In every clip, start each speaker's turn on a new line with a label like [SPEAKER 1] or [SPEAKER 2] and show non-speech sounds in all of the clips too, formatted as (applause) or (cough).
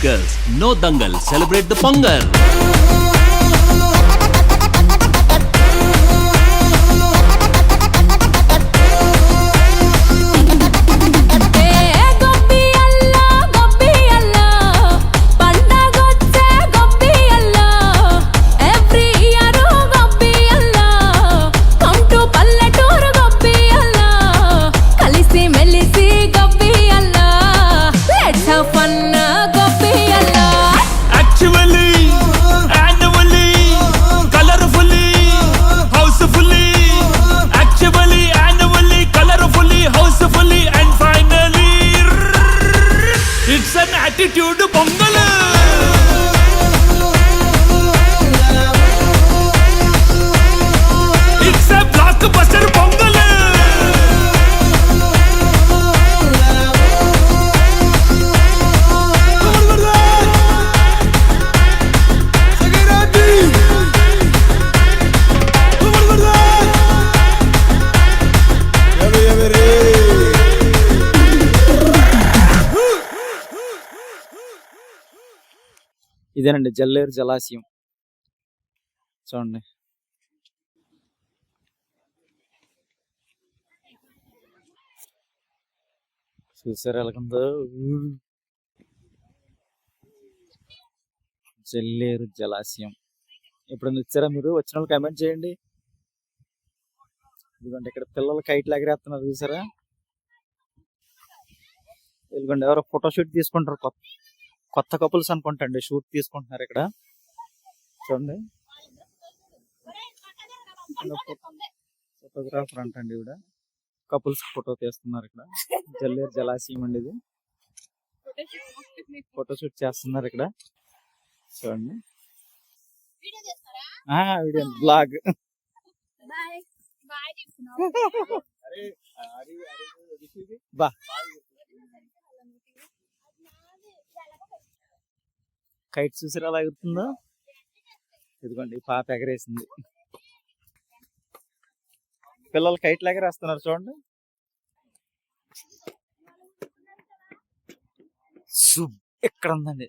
[SPEAKER 1] Girls, no dangal, celebrate the pongal.
[SPEAKER 2] ఇదేనండి జల్లేరు జలాశయం. చూడండి. చూసారు ఎలాగుందో జల్లేరు జలాశయం. ఎప్పుడైనా ఇచ్చారా మీరు? వచ్చిన వాళ్ళు కమెంట్ చేయండి. ఇదిగోండి ఇక్కడ పిల్లలు కైట్లు ఎగరేస్తున్నారు చూసారా? ఇదిగోండి ఎవరో ఫోటోషూట్ తీసుకుంటారు కొత్త. కొత్త కపుల్స్ అనుకుంటండి షూట్ తీసుకుంటున్నారు ఇక్కడ చూడండి ఫోటోగ్రాఫర్ అంటండి ఇవిడ కపుల్స్ ఫోటో తీస్తున్నారు ఇక్కడ జల్లేరు జలాశయం అండి ఇది ఫోటో షూట్ చేస్తున్నారు ఇక్కడ చూడండి ఆ, వీడియో బ్లాగ్ బా కైట్ చూసారా ఎలా ఇదిగోండి పాప ఎగరేసింది. పిల్లలు కైట్ ఎగరేస్తున్నారు చూడండి. సుబ్ ఇక్కడ ఉందండి.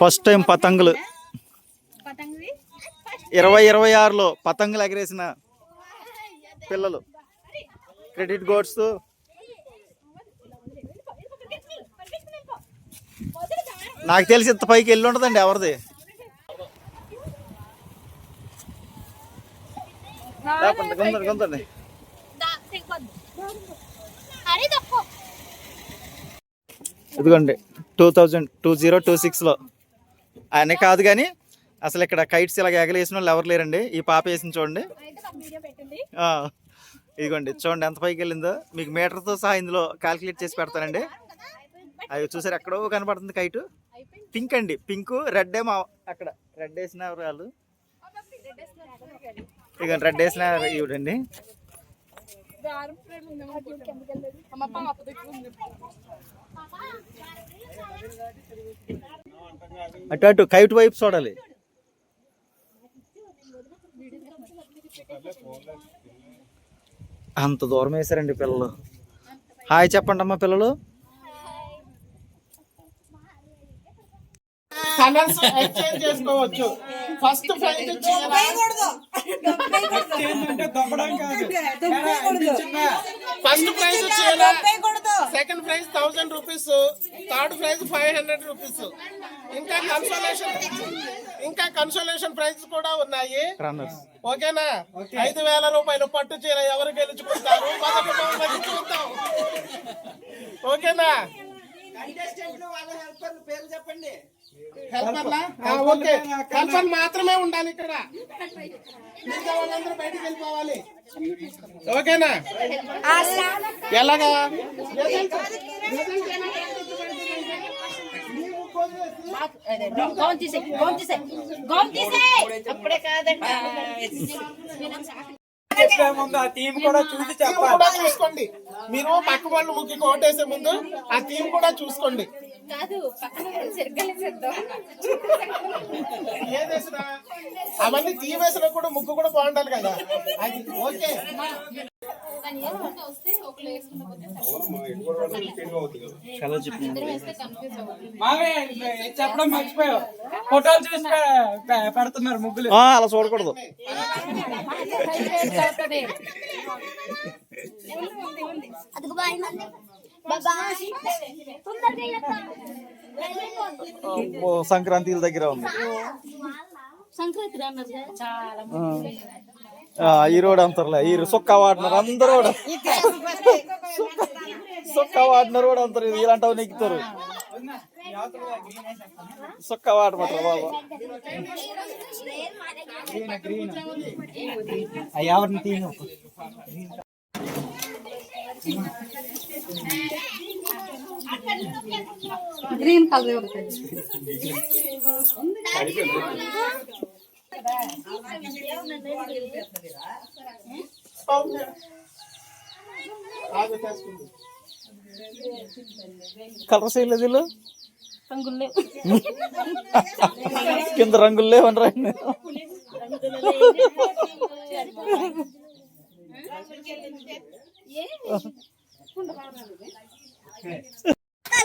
[SPEAKER 2] ఫస్ట్ టైం పతంగులు. ఇరవై ఇరవై ఆరులో పతంగులు ఎగరేసిన పిల్లలు. క్రెడిట్ గోడ్స్ నాకు తెలిసి ఇంత పైకి వెళ్ళి ఉంటుందండి ఎవరిది?
[SPEAKER 3] తక్కువ
[SPEAKER 2] ఇదిగోండి two thousand two zero two సిక్స్లో. ఆయనే కాదు కానీ అసలు ఇక్కడ కైట్స్ ఇలా ఎగలేసిన వాళ్ళు ఎవరు లేరండి. ఈ పాప వేసింది చూడండి. ఇదిగోండి చూడండి ఎంత పైకి వెళ్ళిందో. మీకు మీటర్తో సహా ఇందులో క్యాలిక్యులేట్ చేసి పెడతానండి. అవి చూసారు ఎక్కడో కనపడుతుంది కైటు. పింక్ అండి పింక్ రెడ్ ఏమో అక్కడ. రెడ్ వేసిన వాళ్ళు ఇక రెడ్ వేసిన ఇవిడండి అటు అటు కైట్ వైపు చూడాలి. అంత దూరం వేశారండి పిల్లలు. హాయ్ చెప్పండి అమ్మా పిల్లలు.
[SPEAKER 4] కలర్స్ ఎక్స్చేంజ్ (laughs) చేసుకోవచ్చు. ఫస్ట్ ప్రైజ్ ఫస్ట్ ప్రైజ్ చీర second prize thousand rupees third prize five hundred rupees ఇంకా కన్సోలేషన్ ఇంకా కన్సోలేషన్ ప్రైజ్ కూడా ఉన్నాయి. ఓకేనా? ఐదు వేల రూపాయలు పట్టు చీర ఎవరు గెలుచుకుంటారు? హెల్పర్లా ఓకే. హెల్పర్ మాత్రమే ఉండాలి ఇక్కడ. మిగతా వాళ్ళందరూ బయటికి వెళ్ళిపోవాలి. ఓకేనా? ఎలాగా? థీమ్ కూడా చూసుకోండి. మీరు పక్క వాళ్ళు ముగ్గు కోటేసే ముందు ఆ థీమ్ కూడా చూసుకోండి.
[SPEAKER 3] కాదు పక్కన సరిగ్గా చేద్దాం
[SPEAKER 4] ఏదేసినా అవన్నీ థీమ్ వేసినా కూడా ముగ్గు కూడా బాగుండాలి కదా అది ఓకే
[SPEAKER 3] కానీ ఏమంటే వస్తే ఒకళ్ళు వేసుకున్న
[SPEAKER 2] చాలా చెప్పి
[SPEAKER 3] వేస్తే కన్ఫ్యూజ్ అవ్వదు
[SPEAKER 5] మావే చెప్పడం మర్చిపోయావు ఫోటోలు చూసి పెడుతున్నారు ముగ్గులు
[SPEAKER 2] ఆ, అలా చూడకూడదు
[SPEAKER 3] అదిగో
[SPEAKER 2] సంక్రాంతి దగ్గర ఉంది.
[SPEAKER 3] సంక్రాంతి అన్నారు కదా. చాలా
[SPEAKER 2] ఆ, ఈ రోడ్ అంతర్లే ఈ సుక్క వాడినారు అందరూ కూడా. సుక్క- వాడినారు కూడా అంటారు ఇలాంటివి నెక్కుతారు సుక్క వాడమంటారు బాబా. ఎవరిని తీను
[SPEAKER 6] గ్రీన్ కలర్
[SPEAKER 4] చేసుకుంది.
[SPEAKER 2] కలర్స్ వేయలేదు వీళ్ళు
[SPEAKER 3] రంగుల్లో
[SPEAKER 2] కింద రంగులు లేవని రండి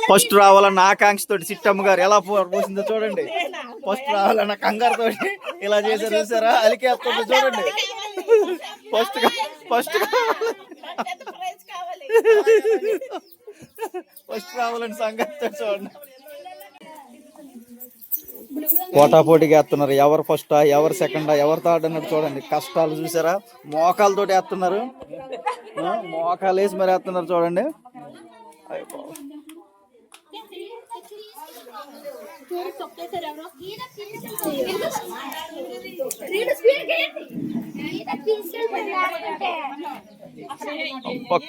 [SPEAKER 2] ఫస్ట్ రావాలన్న ఆకాంక్షతో సిట్టమ్మ గారు ఎలా పోసిందో చూడండి. ఫస్ట్ రావాలన్న కంగారు తోటి ఇలా చేశారు చూసారా? అలికేస్తుంది చూడండి. ఫస్ట్ ఫస్ట్ ఫస్ట్ రావాలని సంగతి చూడండి. పోటాపోటీగా వేస్తున్నారు. ఎవరు ఫస్టా ఎవరు సెకండా ఎవరు థర్డ్ అన్నట్టు చూడండి. కష్టాలు చూసారా? మోకాలతోటి వేస్తున్నారు. మోకాలు వేసి మరి వేస్తున్నారు చూడండి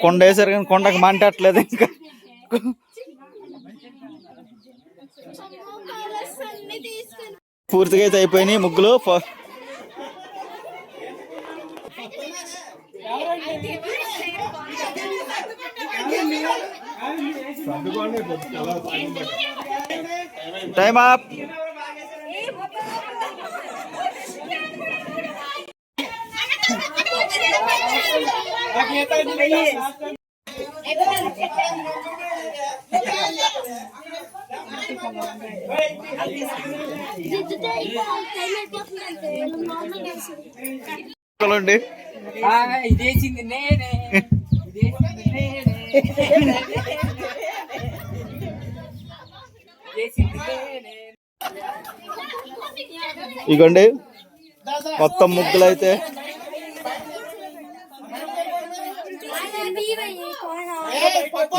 [SPEAKER 2] కొండ వేసారు కానీ కొండకు మంటట్లేదు ఇంకా. పూర్తిగా అయితే అయిపోయినాయి ముగ్గులు. టైమ్ అప్ అండి
[SPEAKER 5] ఇదేసింది నేనే. ఇదేసింది నేనే ఇదేసింది నేనే
[SPEAKER 2] ఇగోండి. మొత్తం ముగ్గులు అయితే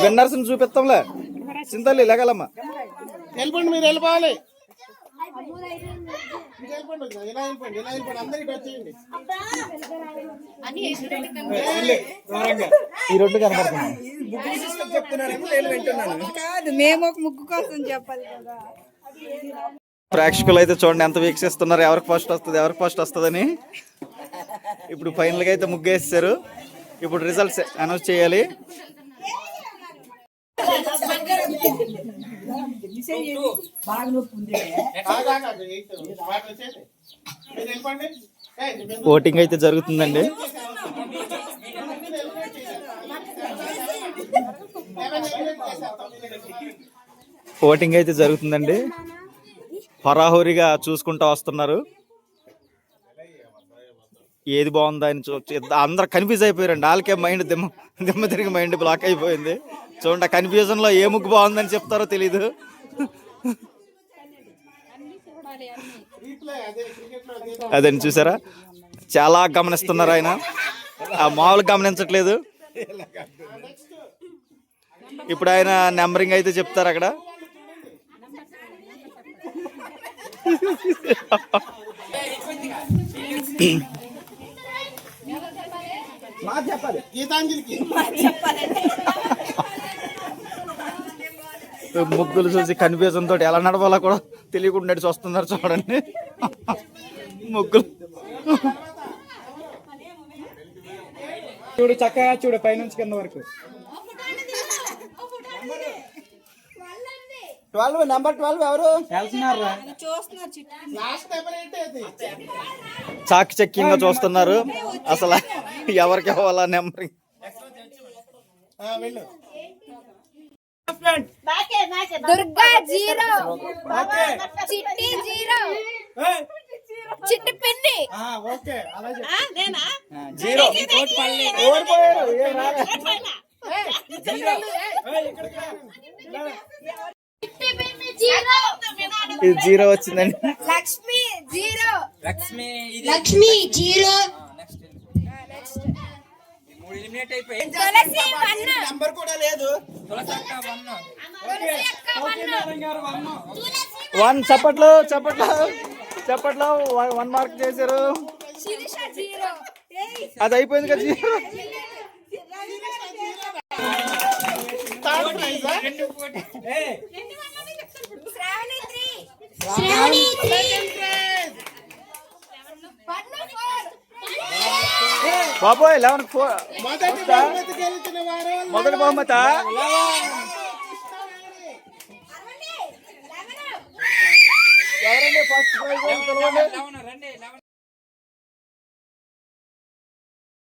[SPEAKER 2] విన్నర్స్ చూపిస్తాంలే. సింతల్లి లేగలమ్మా.
[SPEAKER 4] వెళ్ళిపోండి మీరు వెళ్ళిపోవాలి. ఇలా వెళ్ళిపోండి ఇలా వెళ్ళిపోండి అందరు ఇటు వచ్చేయండి
[SPEAKER 2] ఈ రెండు కనపడుతుంది.
[SPEAKER 7] కాదు మేము ఒక ముగ్గు కోసం చెప్పాలి కదా.
[SPEAKER 2] ప్రేక్షకులు అయితే చూడండి ఎంత వీక్షిస్తున్నారు ఎవరికి ఫస్ట్ వస్తుంది? ఎవరికి ఫస్ట్ వస్తుందని? ఇప్పుడు ఫైనల్గా అయితే ముగ్గేస్తారు. ఇప్పుడు రిజల్ట్స్ అనౌన్స్ చేయాలి. ఓటింగ్ అయితే జరుగుతుందండి. ఓటింగ్ అయితే జరుగుతుందండి. హోరాహోరీగా చూసుకుంటూ వస్తున్నారు. ఏది బాగుందా అని అందరు కన్ఫ్యూజ్ అయిపోయారండి. వాళ్ళకే మైండ్ దిమ్మ దిమ్మ తిరిగి మైండ్ బ్లాక్ అయిపోయింది. చూడండి ఆ కన్ఫ్యూజన్లో ఏ ముగ్గు బాగుందని చెప్తారో తెలీదు.
[SPEAKER 4] రీప్లే అదే క్రికెట్లో అదే
[SPEAKER 2] అదని చూసారా? చాలా గమనిస్తున్నారు ఆయన. ఆ మామూలు గమనించట్లేదు. ఇప్పుడు ఆయన నెంబరింగ్ అయితే చెప్తారు అక్కడ.
[SPEAKER 4] గీతాంజలికి.
[SPEAKER 2] ముగ్గులు చూసి కన్ఫ్యూజన్ తోటి ఎలా నడవాలో కూడా తెలియకుండా నడిచి వస్తున్నారు చూడండి. ముగ్గులు.
[SPEAKER 5] చూడు చక్కగా చూడు పైనుంచి కింద వరకు.
[SPEAKER 7] ట్వెల్వ్ నెంబర్ ట్వెల్వ్ ఎవరు? చూస్తున్నారు
[SPEAKER 2] చాక్ చెక్కింగ్ చూస్తున్నారు. అసలు ఎవరికి ఇవ్వాలా నెంబరింగ్
[SPEAKER 4] ఆ, వెళ్ళు
[SPEAKER 3] దుర్గా జీరో చిట్టి జీరో చిట్టి పిన్ని
[SPEAKER 4] ఓకే అలా చెప్పు.
[SPEAKER 2] జీరో ఓడిపోయారు ఏం రాలే.
[SPEAKER 3] చిట్టి పిన్ని జీరో
[SPEAKER 2] వచ్చిందండి
[SPEAKER 3] లక్ష్మి జీరో
[SPEAKER 5] లక్ష్మి ఇది
[SPEAKER 3] లక్ష్మి జీరో
[SPEAKER 5] ఎలిమినేట్ అయిపోయి
[SPEAKER 7] నెంబర్ కూడా లేదు.
[SPEAKER 5] తులసక్క వన్
[SPEAKER 2] చప్పట్లు చప్పట్లు చప్పట్లు వన్- మార్క్ చేశారు.
[SPEAKER 3] శిరీష జీరో.
[SPEAKER 2] అది అయిపోయింది కదా జీరో.
[SPEAKER 3] శ్రావణి శ్రావణి
[SPEAKER 2] బాబోయ్ లెవెన్
[SPEAKER 4] మొదటి బహుమత.
[SPEAKER 2] ఎవరండి ఫస్ట్ ప్రైజ్